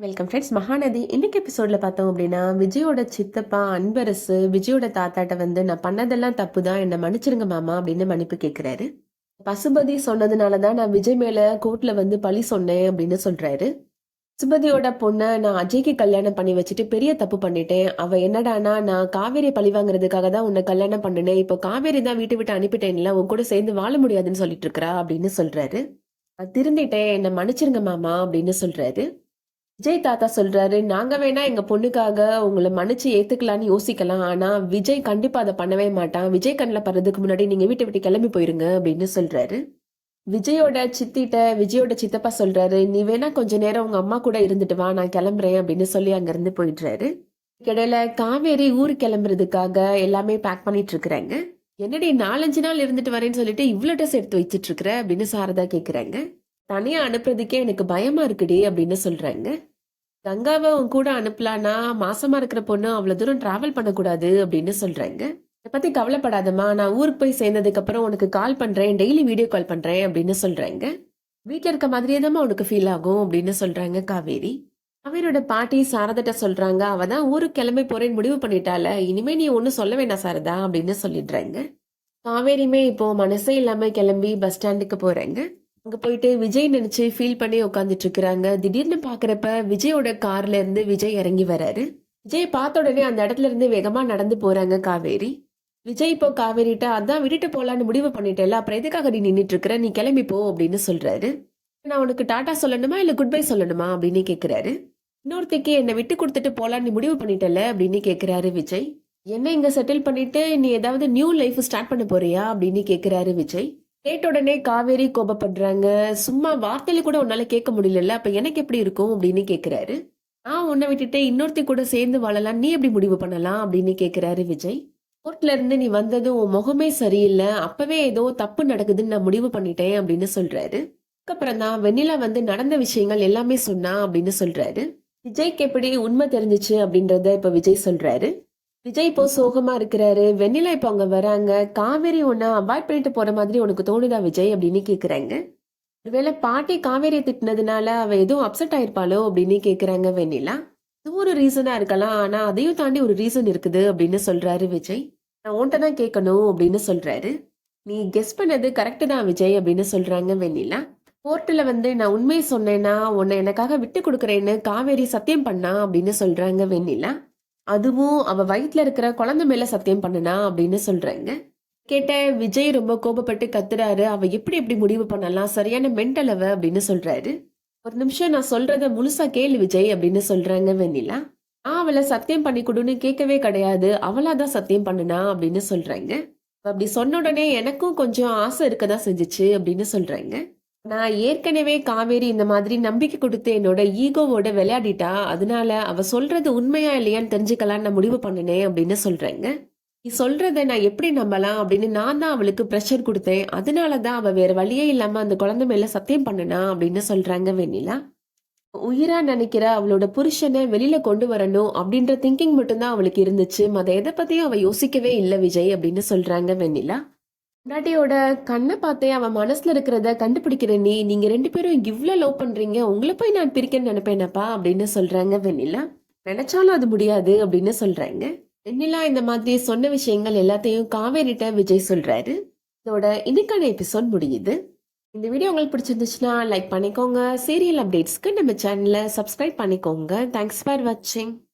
Welcome friends Mahanadi. இன்னைக்கு எபிசோடில் பார்த்தோம் அப்படின்னா விஜயோட சித்தப்பா அன்பரசு விஜயோட தாத்தாட்ட வந்து நான் பண்ணதெல்லாம் தப்பு தான் என்னை மன்னிச்சிருங்க மாமா அப்படின்னு மன்னிப்பு கேட்குறாரு பசுபதி சொன்னதுனால தான் நான் விஜய் மேலே கோர்ட்டில் வந்து பழி சொன்னேன் அப்படின்னு சொல்கிறாரு பசுபதியோட பொண்ணை நான் அஜய்க்கு கல்யாணம் பண்ணி வச்சுட்டு பெரிய தப்பு பண்ணிட்டேன். அவள் என்னடானா நான் காவேரி பழி வாங்குறதுக்காக தான் உன்னை கல்யாணம் பண்ணினேன். இப்போ காவேரி தான் வீட்டு விட்டு அனுப்பிட்டேன்ல உன் கூட சேர்ந்து வாழ முடியாதுன்னு சொல்லிட்டு இருக்கிறா அப்படின்னு சொல்கிறாரு திருந்திட்டேன். என்னை மன்னிச்சிருங்க மாமா அப்படின்னு சொல்கிறாரு விஜய் தாத்தா சொல்றாரு நாங்க வேணா எங்க பொண்ணுக்காக உங்களை மன்னிச்சு ஏத்துக்கலாம்னு யோசிக்கலாம். ஆனா விஜய் கண்டிப்பா அதை பண்ணவே மாட்டான். விஜய் கண்ணில் படுறதுக்கு முன்னாடி நீங்க வீட்டை விட்டு கிளம்பி போயிருங்க அப்படின்னு சொல்றாரு. விஜயோட சித்திட்ட விஜயோட சித்தப்பா சொல்றாரு நீ வேணா கொஞ்ச நேரம் உங்க அம்மா கூட இருந்துட்டு வா நான் கிளம்புறேன் அப்படின்னு சொல்லி அங்கிருந்து போயிடுறாரு. இடையில காவேரி ஊர் கிளம்புறதுக்காக எல்லாமே பேக் பண்ணிட்டு இருக்கிறாங்க. என்னடி நாலஞ்சு நாள் இருந்துட்டு வரேன்னு சொல்லிட்டு இவ்வளோ ட்ரெஸ் எடுத்து வச்சிட்டு இருக்கிற? அப்படின்னு சாரதா கேக்குறாங்க. தனியா அனுப்புறதுக்கே எனக்கு பயமா இருக்குடி அப்படின்னு சொல்றாங்க. கங்காவை உன் கூட அனுப்பலானா மாசமா இருக்கிற பொண்ணு அவ்வளவு தூரம் டிராவல் பண்ணக்கூடாது அப்படின்னு சொல்றாங்க. இதை பத்தி கவலைப்படாதம்மா. நான் ஊருக்கு போய் சேர்ந்ததுக்கு அப்புறம் உனக்கு கால் பண்றேன். டெய்லி வீடியோ கால் பண்றேன் அப்படின்னு சொல்றாங்க. வீட்டில் இருக்க மாதிரியே தான் உனக்கு ஃபீல் ஆகும் அப்படின்னு சொல்றாங்க காவேரி. காவேரியோட பாட்டி சாரதட்ட சொல்றாங்க. அவ தான் ஊருக்கு கிளம்பி போறேன்னு முடிவு பண்ணிட்டால. இனிமே நீ ஒன்னும் சொல்ல வேண்டாம் சாரதா அப்படின்னு சொல்லிடுறாங்க. காவேரியுமே இப்போ மனசே இல்லாம கிளம்பி பஸ் ஸ்டாண்டுக்கு போறாங்க. அங்கே போயிட்டு விஜய் நினைச்சு ஃபீல் பண்ணி உட்காந்துட்டு இருக்கிறாங்க. திடீர்னு பாக்குறப்ப விஜயோட கார்ல இருந்து விஜய் இறங்கி வராரு. விஜய் பார்த்த உடனே அந்த இடத்துல இருந்து வேகமா நடந்து போறாங்க காவேரி. விஜய் இப்போ காவேரிட்ட அதான் விட்டுட்டு போலான்னு முடிவு பண்ணிட்டேல அப்புறம் எதுக்காக நீ நின்றுட்டு இருக்கிற? நீ கிளம்பி போ அப்படின்னு சொல்றாரு. நான் உனக்கு டாட்டா சொல்லணுமா இல்ல குட் பை சொல்லணுமா? அப்படின்னு கேக்குறாரு. இன்னொருத்தைக்கு என்னை விட்டு கொடுத்துட்டு போலான்னு முடிவு பண்ணிட்டல அப்படின்னு கேக்குறாரு விஜய். என்ன இங்க செட்டில் பண்ணிட்டு நீ ஏதாவது நியூ லைஃப் ஸ்டார்ட் பண்ண போறியா? அப்படின்னு கேக்குறாரு விஜய். கேட்ட உடனே காவேரி கோபப்படுறாங்க. சும்மா வார்த்தையில கூட உன்னால கேட்க முடியல அப்ப எனக்கு எப்படி இருக்கும் அப்படின்னு கேக்குறாரு. நான் உன்னை விட்டுட்டு இன்னொருத்தி கூட சேர்ந்து வாழலாம். நீ எப்படி முடிவு பண்ணலாம் அப்படின்னு கேக்குறாரு விஜய். கோர்ட்ல இருந்து நீ வந்ததும் உன் முகமே சரியில்லை. அப்பவே ஏதோ தப்பு நடக்குதுன்னு நான் முடிவு பண்ணிட்டேன் அப்படின்னு சொல்றாரு. அதுக்கப்புறம் தான் வெண்ணிலா வந்து நடந்த விஷயங்கள் எல்லாமே சொன்னா அப்படின்னு சொல்றாரு. விஜய்க்கு எப்படி உண்மை தெரிஞ்சிச்சு அப்படின்றத இப்ப விஜய் சொல்றாரு. விஜய் இப்போ சோகமா இருக்கிறாரு. வெண்ணிலா இப்போ அங்க வராங்க. காவேரி ஒன்னா அவாய்ட் பண்ணிட்டு போற மாதிரி உனக்கு தோணுதா விஜய் அப்படின்னு கேக்குறாங்க. ஒருவேளை பாட்டி காவேரியை திட்டினதுனால அவ எதுவும் அப்செட் ஆயிருப்பாளோ அப்படின்னு கேக்குறாங்க வெண்ணிலா. இது ஒரு ரீசனா இருக்கலாம். ஆனா அதையும் தாண்டி ஒரு ரீசன் இருக்குது அப்படின்னு சொல்றாரு விஜய். நான் உன்கிட்ட தான் கேட்கணும் அப்படின்னு சொல்றாரு. நீ கெஸ் பண்ணது கரெக்டு தான் விஜய் அப்படின்னு சொல்றாங்க வெண்ணிலா. கோர்ட்டில் வந்து நான் உண்மையை சொன்னேன்னா உன்னை எனக்காக விட்டு கொடுக்குறேன்னு காவேரி சத்தியம் பண்ணா அப்படின்னு சொல்றாங்க வெண்ணிலா. அதுவும் அவ வயிற்றுல இருக்கிற குழந்தை மேல சத்தியம் பண்ணனா அப்படின்னு சொல்றாங்க. கேட்ட விஜய் ரொம்ப கோபப்பட்டு கத்துறாரு. அவ எப்படி எப்படி முடிவு பண்ணலாம்? சரியான மென்டல் அவ அப்படின்னு சொல்றாரு. ஒரு நிமிஷம் நான் சொல்றத முழுசா கேளு விஜய் அப்படின்னு சொல்றாங்க வெண்ணிலா. நான் அவளை சத்தியம் பண்ணி கொடுன்னு கேட்கவே கிடையாது. அவளாதான் சத்தியம் பண்ணுனா? அப்படின்னு சொல்றாங்க. அப்படி சொன்ன உடனே எனக்கும் கொஞ்சம் ஆசை இருக்கதான் செஞ்சுச்சு அப்படின்னு சொல்றாங்க. நான் ஏற்கனவே காவேரி இந்த மாதிரி நம்பிக்கை கொடுத்து என்னோட ஈகோவோட விளையாடிட்டா அதனால அவ சொல்றது உண்மையா இல்லையான்னு தெரிஞ்சுக்கலான்னு நான் முடிவு பண்ணினேன் அப்படின்னு சொல்றேங்க. நீ சொல்றத நான் எப்படி நம்பலாம் அப்படின்னு நான் தான் அவளுக்கு ப்ரெஷர் கொடுத்தேன். அதனால தான் அவ வேற வழியே இல்லாம அந்த குழந்தை மேல சத்தியம் பண்ணனா அப்படின்னு சொல்றாங்க வெண்ணிலா. உயிரா நினைக்கிற அவளோட புருஷனை வெளியில கொண்டு வரணும் அப்படின்ற திங்கிங் மட்டும்தான் அவளுக்கு இருந்துச்சு. அதை எதை பத்தியும் அவ யோசிக்கவே இல்லை விஜய் அப்படின்னு சொல்றாங்க வெண்ணிலா. பொண்டாட்டியோட கண்ணை பார்த்தே அவன் மனசுல இருக்கிறத கண்டுபிடிக்கிற நீ. நீங்க ரெண்டு பேரும் இவ்வளோ லவ் பண்றீங்க. உங்களை போய் நான் பிரிக்கன்னு நினைப்பேனப்பா அப்படின்னு சொல்றாங்க வெண்ணிலா. நினைச்சாலும் அது முடியாது அப்படின்னு சொல்றாங்க. வெண்ணிலா இந்த மாதிரி சொன்ன விஷயங்கள் எல்லாத்தையும் காவேரிட்ட விஜய் சொல்றாரு. இதோட இன்னைக்கான எபிசோட் முடியுது. இந்த வீடியோ உங்களுக்கு பிடிச்சிருந்துச்சுன்னா லைக் பண்ணிக்கோங்க. சீரியல் அப்டேட்ஸ்க்கு நம்ம சேனலை சப்ஸ்கிரைப் பண்ணிக்கோங்க. தேங்க்ஸ் ஃபார் வாட்சிங்